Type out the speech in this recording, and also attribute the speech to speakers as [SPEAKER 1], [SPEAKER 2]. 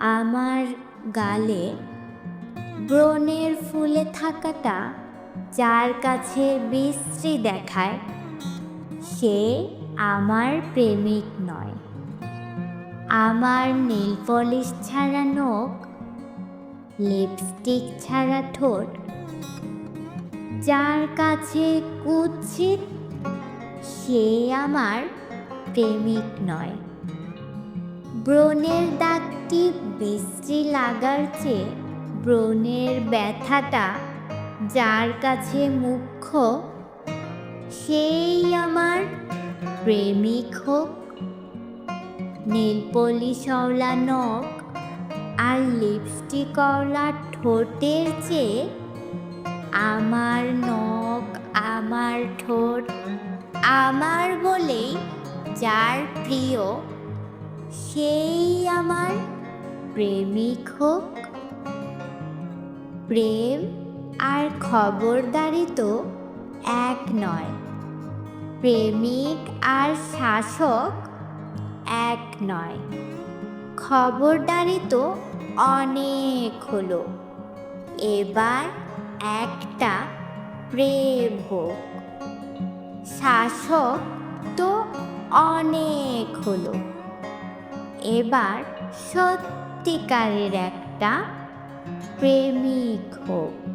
[SPEAKER 1] আমার গালে ব্রণের ফুলে থাকাটা যার কাছে বিশ্রী দেখায়, সে আমার প্রেমিক নয়। আমার নীল পলিশ ছাড়া নখ, লিপস্টিক ছাড়া ঠোঁট, যার কাছে কুৎসিত, সে আমার প্রেমিক নয়। ব্রণের দাগটি বিশ্রী লাগার চেয়ে? ব্রণের ব্যথাটা যার কাছে মুখ্য, সেই আমার প্রেমিক হোক। নীলপলিশওয়ালা নখ আর লিপস্টিকওয়ালা ঠোঁটের চেয়ে আমার নখ, আমার ঠোঁট, আমার বলেই যার প্রিয়। সেই আমার প্রেমিক হোক। প্রেম আর খবরদারি তো এক নয়। প্রেমিক আর শাসক এক নয়। খবরদারি তো অনেক হলো। এবার একটা প্রেম হোক। শাসক তো অনেক এবার সত্যিকারের একটা প্রেমিক হোক।